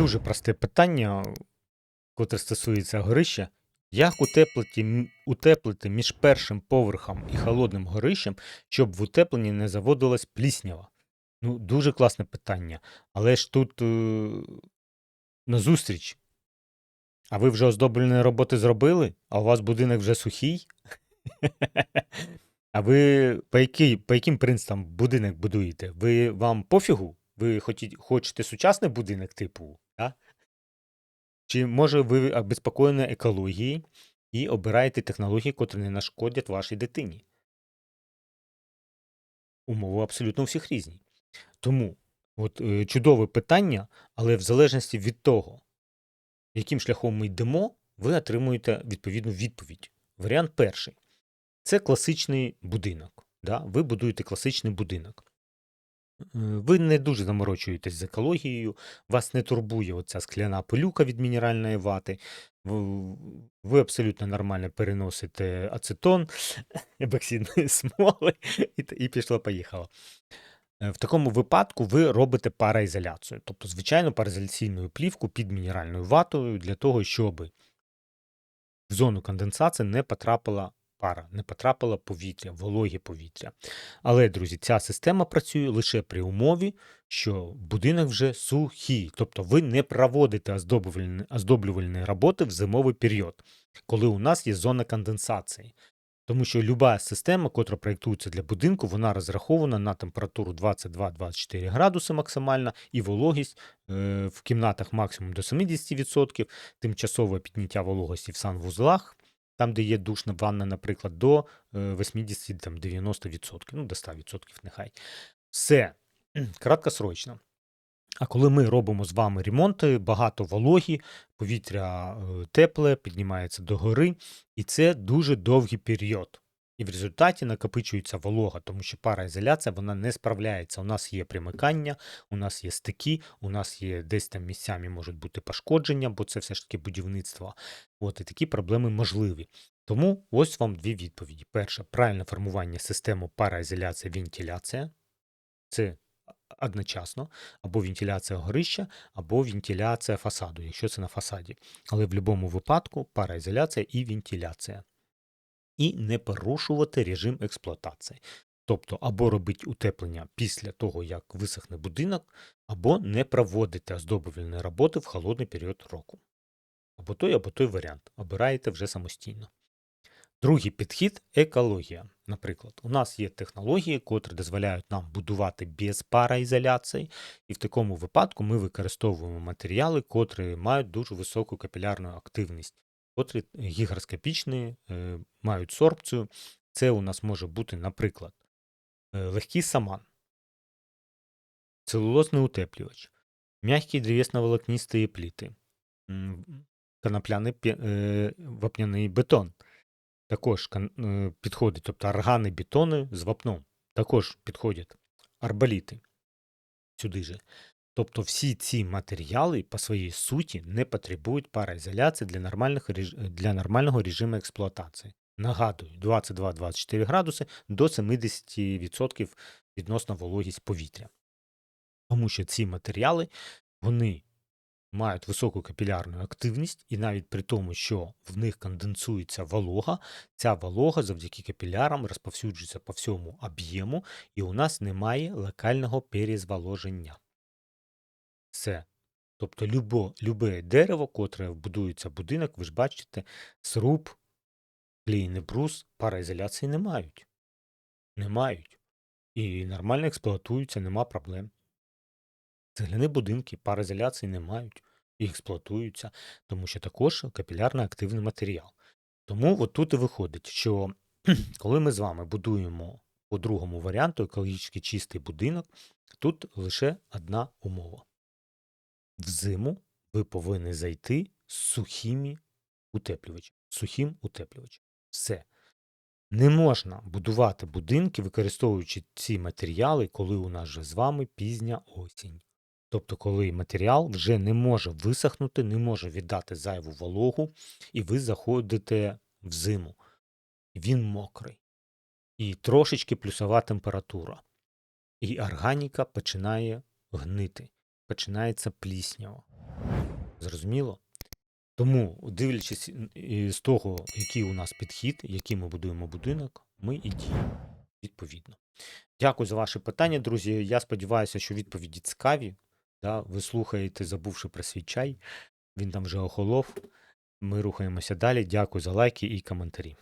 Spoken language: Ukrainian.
Дуже просте питання, котре стосується горища. Як утеплити, утеплити між першим поверхом і холодним горищем, щоб в утепленні не заводилась пліснява? Ну, дуже класне питання. Але ж тут е, назустріч. А ви вже оздоблені роботи зробили, а у вас будинок вже сухий? А ви по, яким принципам будинок будуєте? Ви вам пофігу? Ви хоті, хочете сучасний будинок, типу? Да? Чи може ви обезпокоєні екологією і обираєте технології, котрі не нашкодять вашій дитині? Умови абсолютно у всіх різні. Тому от, е, чудове питання, але в залежності від того, яким шляхом ми йдемо, ви отримуєте відповідну відповідь. Варіант перший це класичний будинок. Да? Ви будуєте класичний будинок. Е, Ви не дуже заморочуєтесь з екологією, вас не турбує оця скляна пилюка від мінеральної вати. Ви абсолютно нормально переносите ацетон, ебоксидної смоли, і, пішло-поїхало. Е, В такому випадку ви робите параізоляцію, тобто звичайну параізоляційну плівку під мінеральною ватою для того, щоб в зону конденсації не потрапила пара, не потрапило повітря, вологе повітря. Але, друзі, ця система працює лише при умові, що будинок вже сухий, тобто ви не проводите оздоблювальні, оздоблювальні роботи в зимовий період, коли у нас є зона конденсації. Тому що люба система, котра проєктується для будинку, вона розрахована на температуру 22-24 градуси максимальна і вологість е, в кімнатах максимум до 70%, тимчасове підняття вологості в санвузлах, там, де є душна ванна, наприклад, до е, 80-90%, ну до 100% нехай. Все краткосрочно. А коли ми робимо з вами ремонти, багато вологі, повітря е, тепле, піднімається до гори, і це дуже довгий період. І в результаті накопичується волога, тому що параізоляція вона не справляється. У нас є примикання, у нас є стики, у нас є десь там місцями можуть бути пошкодження, бо це все ж таки будівництво. От і такі проблеми можливі. Тому ось вам дві відповіді. Перше, правильне формування системи параізоляція, вентиляція. Це одночасно, або вентиляція горища, або вентиляція фасаду, якщо це на фасаді. Але в будь-якому випадку параізоляція і вентиляція. І не порушувати режим експлуатації. Тобто, або робити утеплення після того, як висохне будинок, або не проводити оздоблювальні роботи в холодний період року. Або той, або той варіант. Обираєте вже самостійно. Другий підхід екологія. Наприклад, у нас є технології, котрі дозволяють нам будувати без параізоляції, і в такому випадку ми використовуємо матеріали, котрі мають дуже високу капілярну активність, котрі гігроскопічні, е, мають сорбцію. Це у нас може бути, наприклад, е, легкий саман, целулозний утеплювач, м'які древесно-волокнисті пліти, конопляний е, вапняний бетон. Також е, підходить, тобто органи, бетони з вапном. Також підходять арбаліти сюди же. Тобто всі ці матеріали по своїй суті не потребують параізоляції для, нормальних, для нормального режиму експлуатації. Нагадую, 22-24 градуси до 70% відносно вологість повітря. Тому що ці матеріали вони мають високу капілярну активність, і навіть при тому, що в них конденсується волога, ця волога завдяки капілярам розповсюджується по всьому об'єму, і у нас немає локального перезволоження. Все. Тобто любо, любе дерево, котре вбудується в будинок, ви ж бачите, сруб, клейний брус, параізоляції не мають. Не мають. І нормально експлуатуються, нема проблем. Цегляні будинки пароізоляції не мають і експлуатуються, тому що також капілярно активний матеріал. Тому от тут і виходить, що коли ми з вами будуємо по другому варіанту екологічно чистий будинок, тут лише одна умова. Взиму ви повинні зайти з сухими утеплювачами. Сухим утеплювачем. Все. Не можна будувати будинки, використовуючи ці матеріали, коли у нас вже з вами пізня осінь. Тобто, коли матеріал вже не може висохнути, не може віддати зайву вологу, і ви заходите в зиму. Він мокрий. І трошечки плюсова температура. І органіка починає гнити, починається пліснява. Зрозуміло? Тому, дивлячись з того, який у нас підхід, який ми будуємо будинок, ми і діємо відповідно. Дякую за ваші питання, друзі. Я сподіваюся, що відповіді цікаві. Да? Ви слухаєте, забувши про свій чай. Він там вже охолов. Ми рухаємося далі. Дякую за лайки і коментарі.